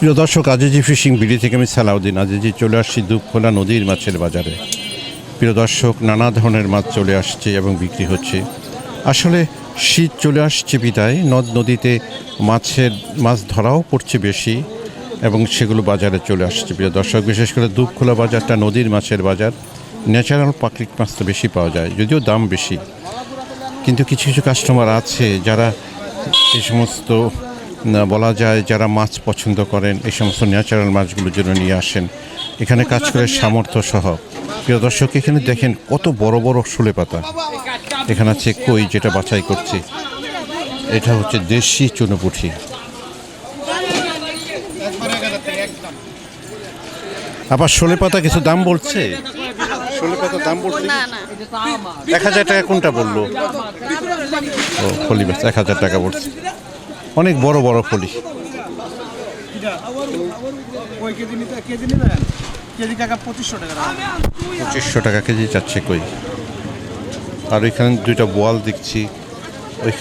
প্রিয় দর্শক, Azizi fishing BD থেকে আমি সালাউদ্দিন। আজিজি চলে আসছি দুপখোলা নদীর মাছের বাজারে। প্রিয় দর্শক, নানা ধরনের মাছ চলে আসছে এবং বিক্রি হচ্ছে। আসলে শীত চলে আসছে বিদায়, নদ নদীতে মাছের, মাছ ধরাও পড়ছে বেশি এবং সেগুলো বাজারে চলে আসছে। প্রিয় দর্শক, বিশেষ করে দুপখোলা বাজারটা নদীর মাছের বাজার। ন্যাচারাল প্রাকৃতিক মাছ তো বেশি পাওয়া যায়, যদিও দাম বেশি। কিন্তু কিছু কিছু কাস্টমার আছে যারা এই সমস্ত বলা যায় যারা মাছ পছন্দ করেন এই সমস্ত ন্যাচারাল মাছগুলোর জন্য নিয়ে আসেন। এখানে কাজ করে সামর্থ্য সহ। প্রিয় দর্শক এখানে দেখেন কত বড় বড় শুলে পাতা। এখানে আছে কই যেটা বাছাই করছে। এটা হচ্ছে দেশি চুনোপুঠি। আবার শোলে পাতা কিছু দাম বলছে? শোলে পাতা দাম বলছে? না না। এক হাজার টাকা কোনটা বলল? ও এক হাজার টাকা পড়ছে অনেক বড় বড় ফলি ওই কেজি নিতে কেজি নিবেন? কেজি কাকা পঁচিশশো টাকা কেজি যাচ্ছে কই? আর এখানে দুইটা বোয়াল দেখছি। ওই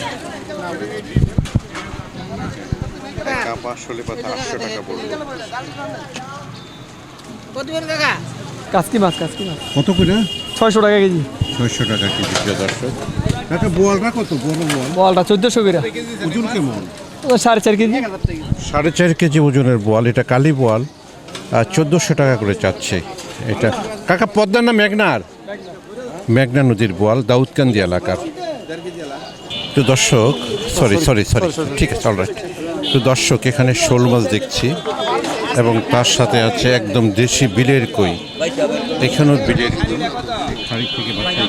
কাসকি মাছ কাসকি মাছ। কত করে? ছয়শো টাকা কেজি। ছয়শো টাকা কেজি প্রিয় দর্শক। একটা বোয়ালটা কত বড় বোয়াল বলটা চোদ্দোশো করে। ওজন কেমন? সাড়ে চার কেজি। সাড়ে চার কেজি ওজনের বোয়াল এটা কালী বোয়াল আর চোদ্দোশো টাকা করে চাচ্ছে এটা। কাকা পদ্মার না মেঘনার? মেঘনা নদীর বোয়াল দাউদকান্দি এলাকার। তো দর্শক সরি সরি সরি ঠিক আছে অলরাইট তো দর্শক এখানে শোল মাছ দেখছি এবং তার সাথে আছে একদম দেশি বিলের কই। এখানেও বিলের কই।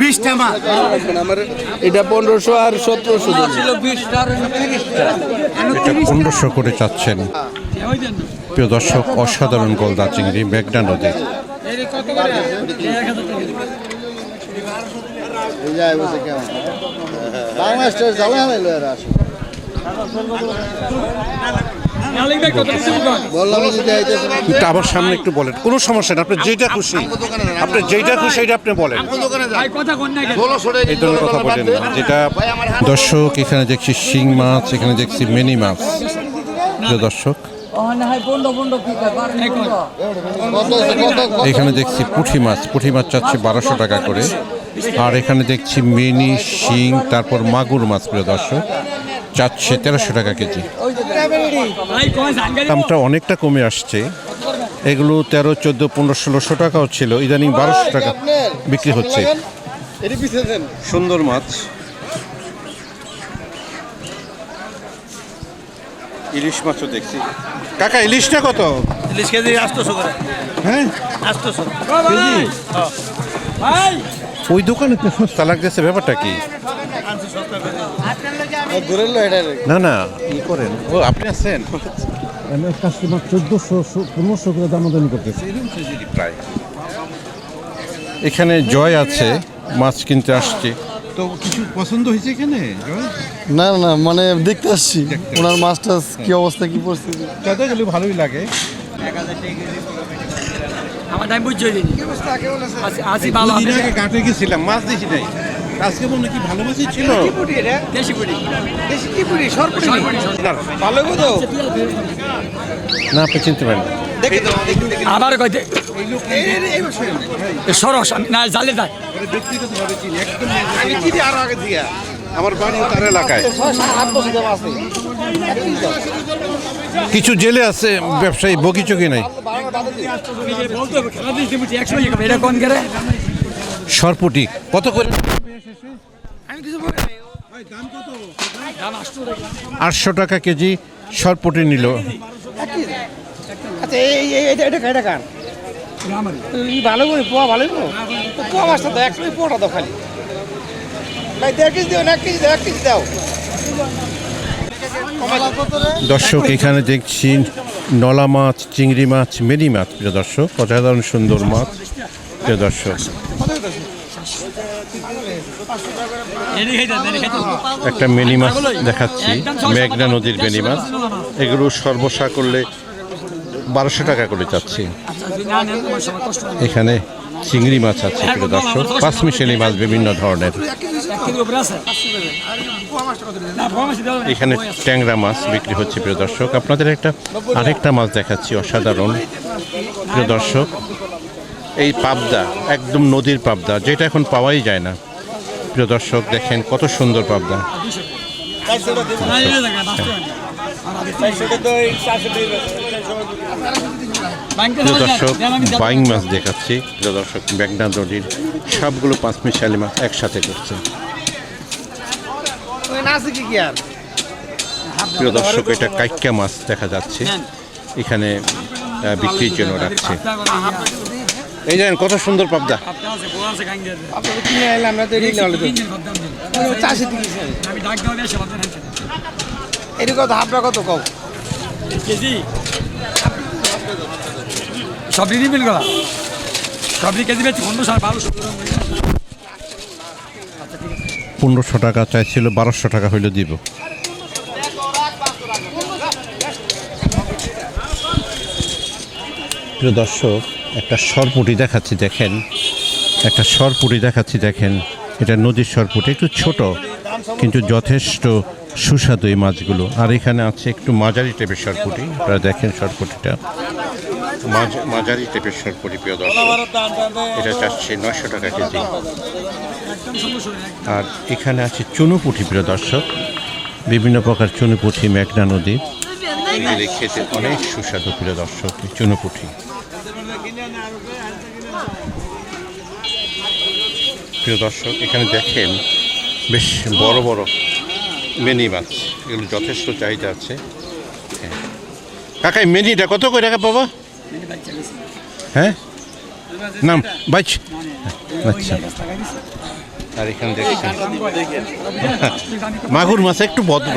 বিশটা মাছ আমার এটা পনেরোশো আর সতেরোশো এটা পনেরোশো করে চাচ্ছেন। প্রিয় দর্শক অসাধারণ গলদা চিংড়ি মেঘনা নদী। একটু আবার সামনে একটু বলেন। কোনো সমস্যা নেই আপনি যেটা খুশি। আপনি যেটা খুশি এটা আপনি বলেন। এই ধরনের কথা বলেন না যেটা দর্শক এখানে দেখছি শিং মাছ এখানে দেখছি মিনি মাছ। প্রিয় দর্শক এখানে দেখছি পুঁটি মাছ পুঁটি মাছ চাচ্ছে বারোশো টাকা করে। আর এখানে দেখছি মিনি শিং তারপর মাগুর মাছ প্রিয় দর্শক। চাচ্ছে তেরোশো টাকা কেজি। দামটা অনেকটা কমে আসছে। এগুলো তেরো চোদ্দ পনেরো ষোলোশো টাকাও ছিল। ইদানিং বারোশো টাকা বিক্রি হচ্ছে। সুন্দর মাছ। ইলিশ মাছও দেখছি। কাকা ইলিশটা কত? ইলিশ কেজি করে। হ্যাঁ? ওই দোকানে তো সস্তা লাগতেছে ব্যাপারটা কি? না না ই করেন। ও আপনি আছেন? আমার কাস্টমার চোদ্দোশো পনেরোশো করে দামাদামি করতেছে। প্রায়। এখানে জয় আছে মাছ কিনতে আসছে। তো কিছু পছন্দ হয়েছে এখানে না না মানে দেখতে আসছি ওনার মাছটা কি অবস্থা কি পরিস্থিতি? যাতে গেলে ভালোই লাগে। আমার দাম বুঝছ আসি ভালো আগে ঘাটে গেছিলাম মাছ দেখি নাই। আজকে মনে কি ভালো মাছই ছিল? দেশি না আপনি চিনতে পারেন আবার কইতে সরস না জালে যাক ব্যক্তিগতভাবে চিনি একদম আমি চিনি আরও আগে থেকে। আমার বাড়ি তার এলাকায়। কিছু জেলে আছে ব্যবসায়ী বগি চকি নাই। সরপুটি। কত করে? আটশো টাকা কেজি সরপুটি নিল। আচ্ছা এই এই- এটা এটা এটা কার? ভালো করে পোয়া ভালো পোয়া মাছটা তো একশো পোয়াটা দাও খালি। ভাই দেড় কেজি দিও এক কেজি দাও এক কেজি দাও। দর্শক এখানে দেখছি নলা মাছ চিংড়ি মাছ মেরি মাছ প্রিয় দর্শক। অসাধারণ সুন্দর মাছ প্রিয় দর্শক। একটা মেনি মাছ দেখাচ্ছি, মেঘনা নদীর মেনি মাছ। এগুলো সর্বসা করলে বারোশো টাকা করে চাচ্ছি। এখানে চিংড়ি মাছ আছে দর্শক। পাঁচমিশালি মাছ বিভিন্ন ধরনের। এখানে ট্যাংরা মাছ বিক্রি হচ্ছে, প্রিয় দর্শক। আপনাদের একটা আরেকটা মাছ দেখাচ্ছি, অসাধারণ। প্রিয় দর্শক, এই পাবদা, একদম নদীর পাবদা, যেটা এখন পাওয়াই যায় না। প্রিয় দর্শক, দেখেন কত সুন্দর পাবদা প্রিয় দর্শক, বাইং মাছ দেখাচ্ছি। প্রিয় দর্শক, মেঘনা নদীর সবগুলো পাঁচমিশালি মাছ একসাথে করছে। প্রিয় দর্শক, এটা কাইক্কা মাছ দেখা যাচ্ছে। এখানে বিক্রির জন্য রাখছে। এই জানেন কত সুন্দর পাবদা। কিনে এলাম আমরা তো। চাষি কত হাফটা কত কও? সবজি দিবেন করা সবজি কেজি বেচি বারোশো। পনেরোশো টাকা চাইছিল বারোশো টাকা হইলে দিব। প্রিয় দর্শক একটা সরপুটি দেখাচ্ছি, দেখেন। একটা সরপুটি দেখাচ্ছি, দেখেন। এটা নদীর সরপুটি, একটু ছোট, কিন্তু যথেষ্ট সুস্বাদু এই মাছগুলো। আর এখানে আছে একটু মাঝারি টাইপের সরপুটি। আপনারা দেখেন সরপুটিটা। মাঝ- মাঝারি টাইপের সরপুটি, প্রিয় দর্শক। এটা চাচ্ছে নয়শো টাকা কেজি। আর এখানে আছে চুনুপুঠি, প্রিয় দর্শক। বিভিন্ন প্রকার চুনুপুঠি, মেঘনা নদী। খেতে অনেক সুস্বাদু, প্রিয় দর্শক চুনুপুঠি। প্রিয় দর্শক, এখানে দেখেন বেশ বড় বড় মেনি মাছ। এগুলো যথেষ্ট চাহিদা আছে। কাকা এই মেনিটা কত করে টাকা পাবো হ্যাঁ? নাম, বাইচ। আচ্ছা। আর এখানে দেখছেন মাগুর মাছ একটু ভদ্র।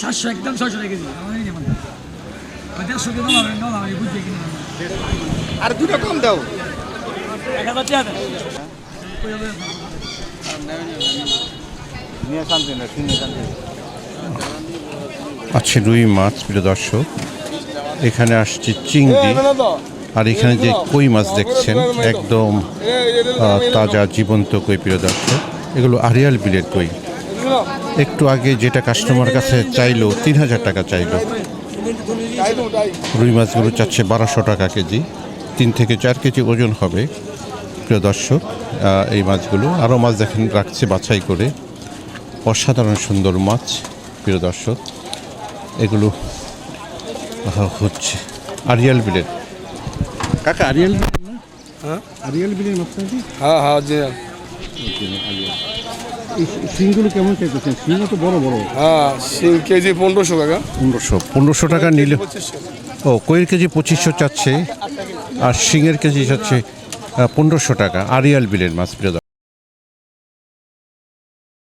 সাতশো একদম ছয়শো টাকা কেজি। দেড়শো আমি কিনি আর দুটো কম দাও। এক হাজার টাকা আছে রুই মাছ প্রিয় দর্শক। এখানে আসছে চিংড়ি। আর এখানে যে কই মাছ দেখছেন একদম তাজা জীবন্ত কই প্রিয় দর্শক। এগুলো আরিয়াল বিলের কই? একটু আগে যেটা কাস্টমার কাছে চাইলো তিন হাজার টাকা চাইলো। রুই মাছগুলো চাচ্ছে বারোশো টাকা কেজি। তিন থেকে চার কেজি ওজন হবে প্রিয় দর্শক। এই মাছগুলো আরও মাছ দেখেন রাখছে বাছাই করে। অসাধারণ সুন্দর মাছ প্রিয় দর্শক। এগুলো হচ্ছে আরিয়াল বিলের। কাকা আরিয়াল আরিয়াল বিলের মাছ নাকি হ্যাঁ হ্যাঁ শিংগুলো কেমন চাইতেছেন? শিংও তো বড় বড়। হ্যাঁ সিং কেজি পনেরোশো টাকা পনেরোশো পনেরোশো টাকা নিলে ও কইয়ের কেজি পঁচিশশো চাচ্ছে আর শিঙের কেজি চাচ্ছে পনেরোশো টাকা আরিয়াল বিলের মাছ প্রিয়।